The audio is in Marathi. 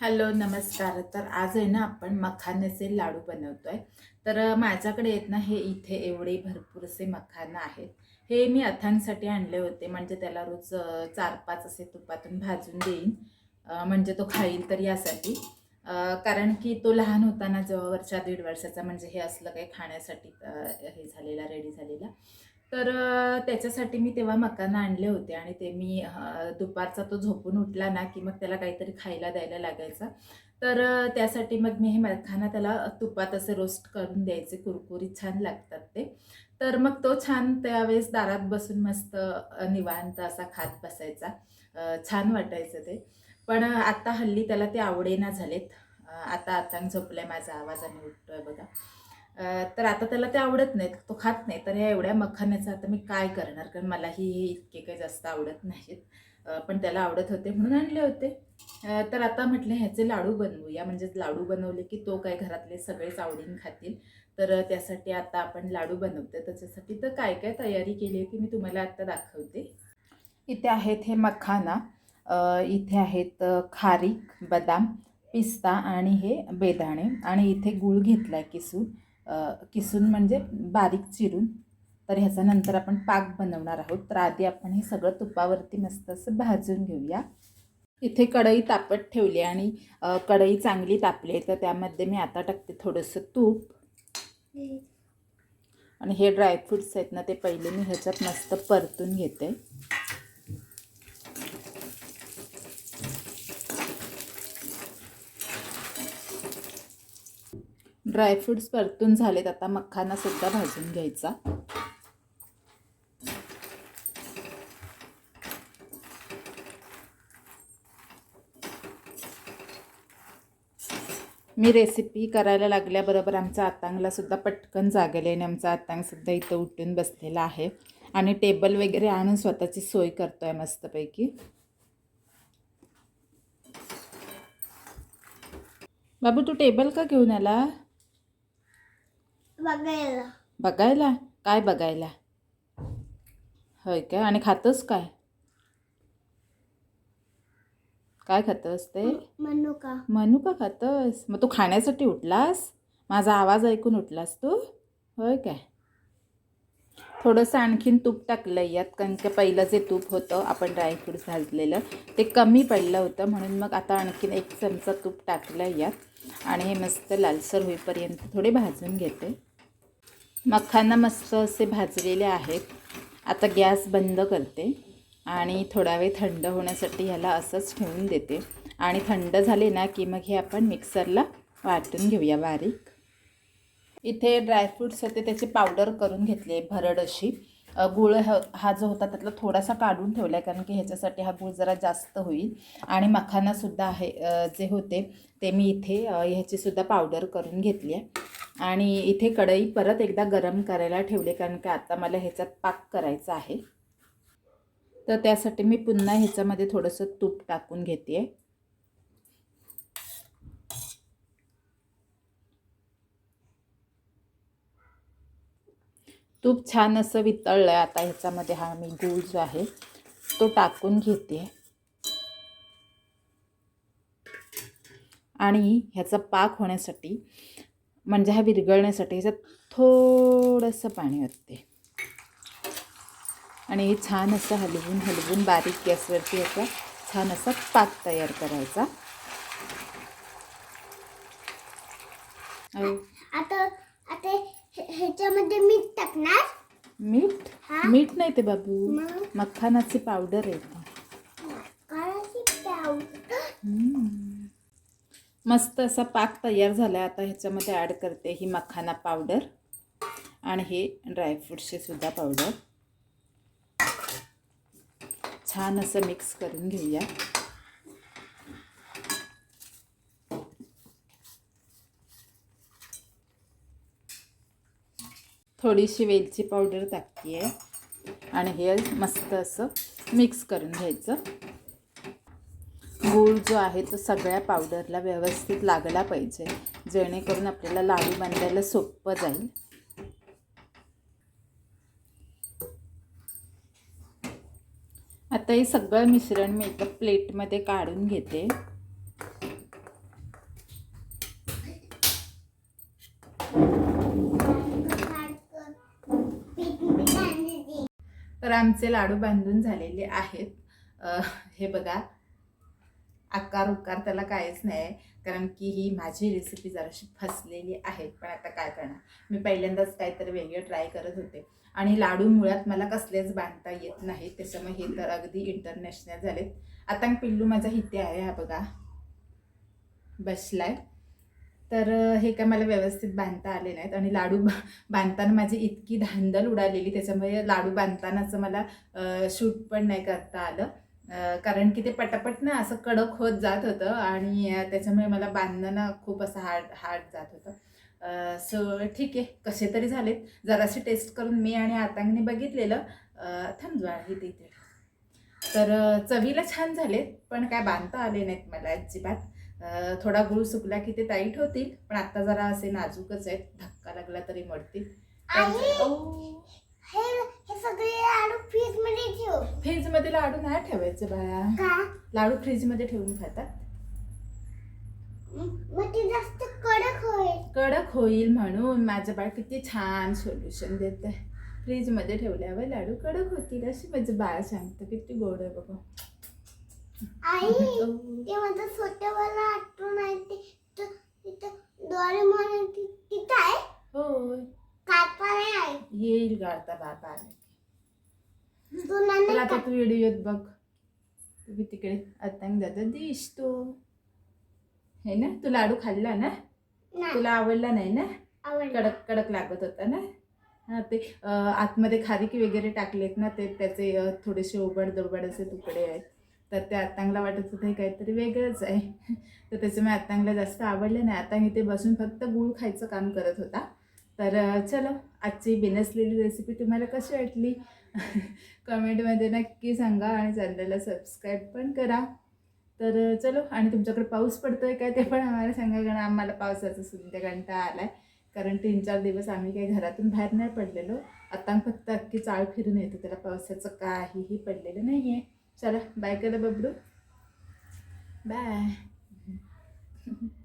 हॅलो नमस्कार. तर आज आहे ना आपण मखान्याचे लाडू बनवतो आहे तर माझ्याकडे आहेत ना हे इथे एवढे भरपूर असे मखाना आहेत. हे मी अथांसाठी आणले होते. म्हणजे त्याला रोज चार पाच असे तुपातून भाजून देईन. म्हणजे तो खाईल तर यासाठी. कारण की तो लहान होता ना जेव्हा वर्षा दीड वर्षाचा म्हणजे हे असलं काही खाण्यासाठी हे झालेला रेडी झालेला. तर त्याच्यासाठी मी तेव्हा मकाना आणले होते आणि ते मी दुपारचा तो झोपून उठला ना की मग त्याला काहीतरी खायला द्यायला लागायचा. तर त्यासाठी मग मी हे मखाना त्याला तुपात असे रोस्ट करून द्यायचे कुरकुरी छान लागतात ते. तर मग तो छान त्यावेळेस दारात बसून मस्त निवांत असा खात बसायचा. छान वाटायचं ते. पण आता हल्ली त्याला ते आवडेना झालेत. आता आता आता झोपलाय माझा आवाज आणि उठतोय बघा. तर आता त्याला ते आवडत नाहीत तो खात नाही. तर ह्या एवढ्या मखाण्याचं आता मी काय करणार? कारण मलाही हे इतके काही जास्त आवडत नाहीत. पण त्याला आवडत होते म्हणून आणले होते. तर आता म्हटलं ह्याचे लाडू बनवूया. म्हणजे लाडू बनवले की तो काय घरातले सगळेच आवडीन खातील. तर त्यासाठी आता आपण लाडू बनवतो त्याच्यासाठी तर काय काय तयारी केली आहे ती मी तुम्हाला आता दाखवते. इथे आहेत हे मखाना. इथे आहेत खारीक बदाम पिस्ता आणि हे बेदाणे. आणि इथे गूळ घेतला आहे किसून. किसून म्हणजे बारीक चिरून तर ह्याचा नंतर आपण पाक बनवणार आहोत. तर आधी आपण हे सगळं तुपावरती मस्त असं भाजून घेऊया. इथे कढई तापत ठेवली आणि कढई चांगली तापली आहे तर त्यामध्ये मी आता टाकते थोडंसं तूप. आणि हे ड्रायफ्रुट्स आहेत ना ते पहिले मी ह्याच्यात मस्त परतून घेते. ड्रायफ्रुट्स परतून झालेत आता मखाना सुद्धा भाजून घ्यायचा. मी रेसिपी करायला लागल्याबरोबर आमच्या आतांगला सुद्धा पटकन आहे आणि आमचा आतांग सुद्धा इथं उठून बसलेला आहे. आणि टेबल वगैरे आणून स्वतःची सोय करतो आहे मस्तपैकी. बाबू तू टेबल का घेऊन आला? बघायला. बघायला? काय बघायला? होय काय आणि खातोस काय? काय खातोस ते? म्हणू का मनू का खातोस? मग तू खाण्यासाठी उठलास? माझा आवाज ऐकून उठलास तू? होय काय थोडंसं आणखीन तूप टाकलं यात कारण की पहिलं जे तूप होतं आपण ड्रायफ्रूट्स भाजलेलं ते कमी पडलं होतं म्हणून मग आता आणखीन एक चमचा तूप टाकलं यात. आणि हे मस्त लालसर होईपर्यंत थोडे भाजून घेते. मखाना मस्त असे भाजलेले आहेत. आता गॅस बंद करते आणि थोडा वेळ थंड होण्यासाठी ह्याला असंच ठेवून देते. आणि थंड झाले ना की मग हे आपण मिक्सरला वाटून घेऊया बारीक. इथे ड्रायफ्रूट्स होते त्याची पावडर करून घेतली आहे भरड अशी. गूळ गुळ ह हा जो होता त्यातला थोडासा काढून ठेवला आहे कारण की ह्याच्यासाठी हा गुळ जरा जास्त होईल. आणि मखानासुद्धा आहे जे होते ते मी इथे ह्याचीसुद्धा पावडर करून घेतली आहे. आणि इथे कढई परत एकदा गरम करायला ठेवली कारण की आता मला ह्याच्यात पाक करायचा आहे. तर त्यासाठी मी पुन्हा ह्याच्यामध्ये थोडंसं तूप टाकून घेते आहे तूप छान असं वितळलं आहे आता ह्याच्यामध्ये हा मी गूळ जो आहे तो टाकून घेते आणि ह्याचा पाक होण्यासाठी म्हणजे हा विरघळण्यासाठी ह्याच्यात थोडंसं पाणी वाटते आणि हे छान असं हलवून हलवून बारीक गॅसवरती याचा छान असा पाक तयार करायचा. आता आता ह्याच्यामध्ये मीठ टाकणार? मीठ? मीठ नाही ते बाबू? मखानाची पावडर आहे ती. काळाची पावडर हम्म. मस्त असा पाक तयार झाला आता ह्याच्यामध्ये ॲड करते ही मखाना पावडर आणि हे ड्रायफ्रूटचे सुद्धा पावडर छान असं मिक्स करून घेऊया. थोडीशी वेलची पावडर टाकते आहे आणि हे मस्त असं मिक्स करून घ्यायचं. गूळ जो आहे तो सगळ्या पावडरला व्यवस्थित लागला पाहिजे. जेणेकरून आपल्याला लाडू बांधायला सोपं जाईल. आता हे सगळं मिश्रण मी एका प्लेटमध्ये काढून घेते. तर आमचे लाडू बांधून झालेले आहेत. हे बघा. आकार उकार त्याला काहीच नाही आहे. कारण की ही माझी रेसिपी जराशी फसलेली आहे. पण आता काय करणार? मी पहिल्यांदाच काहीतरी वेगळं ट्राय करत होते. आणि लाडू मुळात मला कसलेच बांधता येत नाहीत त्याच्यामुळे हे तर अगदी इंटरनॅशनल झालेत. आता पिल्लू माझा इथे आहे हा बघा. बसलाय. तर हे काय मला व्यवस्थित बांधता आले नाहीत. आणि लाडू बा- बांधताना माझी इतकी धांदल उडालेली. त्याच्यामुळे लाडू बांधतानाचं मला शूट पण नाही करता आलं. कारण की ते पटापट ना असं कडक होत जात होतं आणि त्याच्यामुळे मला बांधणं ना खूप असं हार्ड हार्ड जात होतं. सो ठीक आहे कसे तरी झालेत. जरासे टेस्ट करून मी आणि आतांगने बघितलेलं. अ, थांब ज्वाळ हे तिथे तर चवीला छान झालेत पण काय बांधता आले नाहीत मला अजिबात. थोडा गुळ सुकला की ते टाईट होतील पण आता जरा असे नाजूकच आहेत. धक्का लागला तरी मरतील आई ओ हे हे सगळे लाडू फ्रीजमध्ये ठेव फ्रीजमध्ये लाडू नाही ठेवायचे बाळा. का? लाडू फ्रीजमध्ये ठेवून खातात. मग ते जास्त कडक होईल. कडक होईल म्हणून माझं बाळ किती छान सोल्युशन देत आहे फ्रीजमध्ये ठेवल्यावर लाडू कडक होतील अशी माझं बाळ सांगतं. किती गोड आहे बघा. आई. ते माझं छोटं वाला आठवण आहे. ते त- तिथं डोरेमॉन ति- तिथं आहे. कापा नाही येईल गाळता बाबा आले की. तर आता तू व्हिडिओत बघ. तुम्ही तिकडे अतंग दादा दिसतो. हे ना तू लाडू खाल्ला ना? तुला आवडला नाही ना? कडक कडक लागत होता ना? हा ते आतमध्ये खारीकी वगैरे टाकलेत ना ते त्याचे थोडेसे ओबड दोबड असे तुकडे आहेत. तर ते आतांगला वाटत होतं हे काहीतरी वेगळंच आहे. तर त्याच्यामुळे आतांगला जास्त आवडलं नाही. आता इथे बसून फक्त गूळ खायचं काम करत होता. तर चलो आजची बिनसलेली रेसिपी तुम्हाला कशी वाटली? कमेंटमध्ये नक्की सांगा आणि चॅनलला सबस्क्राईब पण करा. तर चलो आणि तुमच्याकडे पाऊस पडतो आहे काय ते पण आम्हाला सांगा कारण आम्हाला पावसाचा सुद्धा कंटाळा आला आहे कारण तीन चार दिवस आम्ही काही घरातून बाहेर नाही पडलेलो. आता फक्त अख्खी चाळ फिरून येतो. त्याला पावसाचं काहीही पडलेलं नाही आहे चला बाय करा बबडू. बाय